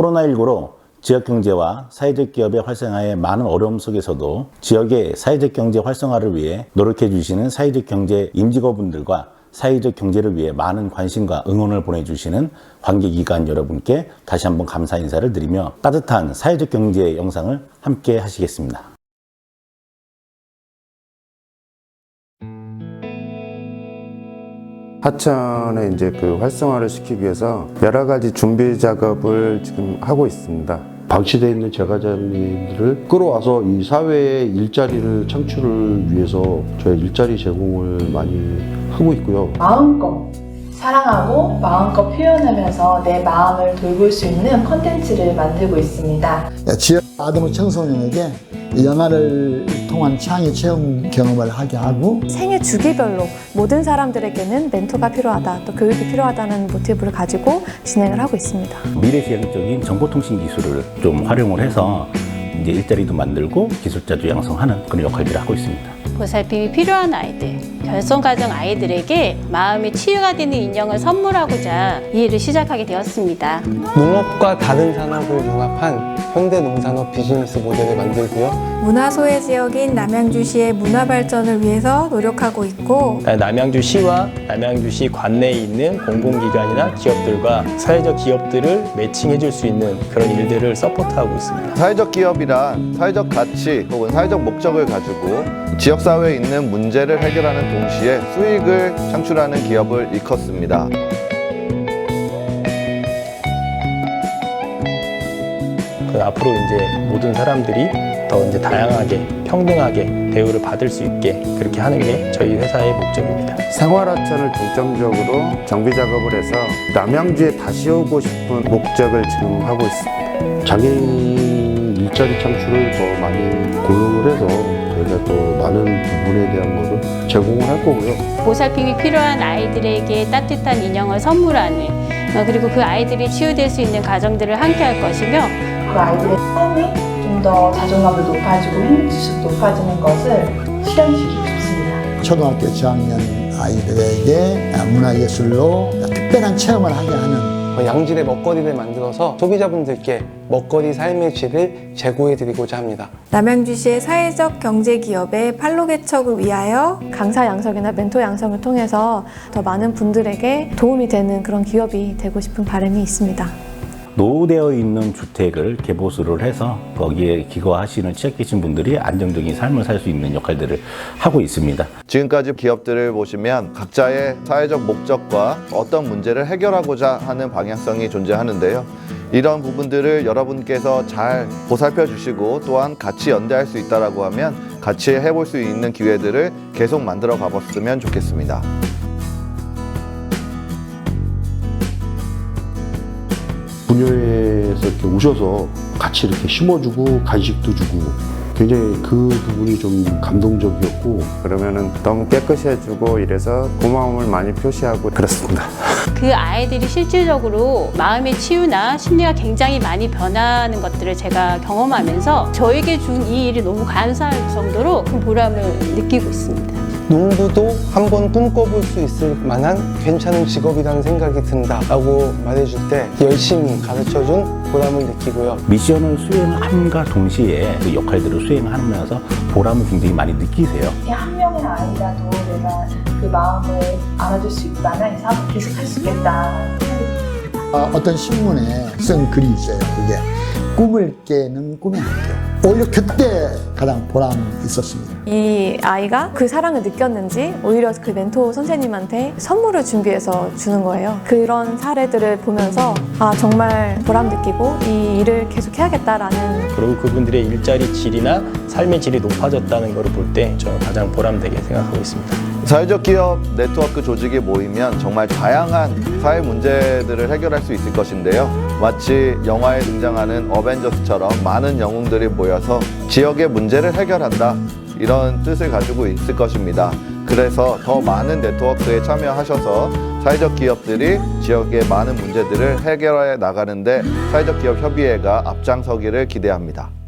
코로나19로 지역 경제와 사회적 기업의 활성화에 많은 어려움 속에서도 지역의 사회적 경제 활성화를 위해 노력해 주시는 사회적 경제 임직원분들과 사회적 경제를 위해 많은 관심과 응원을 보내주시는 관계기관 여러분께 다시 한번 감사 인사를 드리며 따뜻한 사회적 경제 영상을 함께 하시겠습니다. 하천의 이제 그 활성화를 시키기 위해서 여러 가지 준비 작업을 지금 하고 있습니다. 방치되어 있는 제과장님들을 끌어와서 이 사회의 일자리를 창출을 위해서 저희 일자리 제공을 많이 하고 있고요. 마음껏 사랑하고 마음껏 표현하면서 내 마음을 돌볼 수 있는 컨텐츠를 만들고 있습니다. 지역 아동 청소년에게 영화를 통한 창의 체험 경험을 하게 하고 생애 주기별로 모든 사람들에게는 멘토가 필요하다, 또 교육이 필요하다는 모티브를 가지고 진행을 하고 있습니다. 미래지향적인 정보통신 기술을 좀 활용을 해서 이제 일자리도 만들고 기술자도 양성하는 그런 역할들을 하고 있습니다. 보살핌이 필요한 아이들, 결손가정 아이들에게 마음의 치유가 되는 인형을 선물하고자 이 일을 시작하게 되었습니다. 농업과 다른 산업을 융합한 현대 농산업 비즈니스 모델을 만들고요. 문화소외 지역인 남양주시의 문화 발전을 위해서 노력하고 있고 남양주시와 남양주시 관내에 있는 공공기관이나 기업들과 사회적 기업들을 매칭해 줄 수 있는 그런 일들을 서포트하고 있습니다. 사회적 기업이란 사회적 가치 혹은 사회적 목적을 가지고 지역사회에 있는 문제를 해결하는 동시에 수익을 창출하는 기업을 일컫습니다. 그 앞으로 이제 모든 사람들이 더 이제 다양하게 평등하게 대우를 받을 수 있게 그렇게 하는 게 저희 회사의 목적입니다. 생활하천을 중점적으로 정비 작업을 해서 남양주에 다시 오고 싶은 목적을 지금 하고 있습니다. 장애인 일자리 창출을 더 많이 고용을 해서 저희가 더 많은 부분에 대한 것을 제공을 할 거고요. 보살핌이 필요한 아이들에게 따뜻한 인형을 선물하는 어, 그리고 그 아이들이 치유될 수 있는 가정들을 함께 할 것이며 그 아이들의 삶이 좀 더 자존감도 높아지고 행복지수도 높아지는 것을 실현시키고 싶습니다. 초등학교 저학년 아이들에게 문화예술로 특별한 체험을 하게 하는 양질의 먹거리를 만들어서 소비자분들께 먹거리 삶의 질을 제고해드리고자 합니다. 남양주시의 사회적 경제 기업의 팔로 개척을 위하여 강사 양성이나 멘토 양성을 통해서 더 많은 분들에게 도움이 되는 그런 기업이 되고 싶은 바람이 있습니다. 노후되어 있는 주택을 개보수를 해서 거기에 기거하시는 취약 계신 분들이 안정적인 삶을 살 수 있는 역할들을 하고 있습니다. 지금까지 기업들을 보시면 각자의 사회적 목적과 어떤 문제를 해결하고자 하는 방향성이 존재하는데요. 이런 부분들을 여러분께서 잘 보살펴 주시고 또한 같이 연대할 수 있다라고 하면 같이 해볼 수 있는 기회들을 계속 만들어 가봤으면 좋겠습니다. 분야에서 이렇게 오셔서 같이 이렇게 심어주고 간식도 주고 굉장히 그 부분이 좀 감동적이었고 그러면은 너무 깨끗이 해주고 이래서 고마움을 많이 표시하고 그렇습니다. 그 아이들이 실질적으로 마음의 치유나 심리가 굉장히 많이 변하는 것들을 제가 경험하면서 저에게 준 이 일이 너무 감사할 정도로 큰 보람을 느끼고 있습니다. 농부도 한번 꿈꿔볼 수 있을 만한 괜찮은 직업이라는 생각이 든다 라고 말해줄 때 열심히 가르쳐준 보람을 느끼고요. 미션을 수행함과 동시에 그 역할들을 수행하면서 보람을 굉장히 많이 느끼세요. 이한 명의 아이라도 내가 그 마음을 알아줄 수 있다면 이 사업을 계속 할 수 있겠다. 어, 어떤 신문에 쓴 글이 있어요. 그게 꿈을 깨는 꿈의 학교. 오히려 그때 가장 보람이 있었습니다. 이 아이가 그 사랑을 느꼈는지 오히려 그 멘토 선생님한테 선물을 준비해서 주는 거예요. 그런 사례들을 보면서 아 정말 보람 느끼고 이 일을 계속 해야겠다라는 그리고 그분들의 일자리 질이나 삶의 질이 높아졌다는 것을 볼 때 저는 가장 보람되게 생각하고 있습니다. 사회적 기업 네트워크 조직이 모이면 정말 다양한 사회 문제들을 해결할 수 있을 것인데요. 마치 영화에 등장하는 어벤져스처럼 많은 영웅들이 모여서 지역의 문제를 해결한다. 이런 뜻을 가지고 있을 것입니다. 그래서 더 많은 네트워크에 참여하셔서 사회적 기업들이 지역의 많은 문제들을 해결해 나가는데 사회적 기업 협의회가 앞장서기를 기대합니다.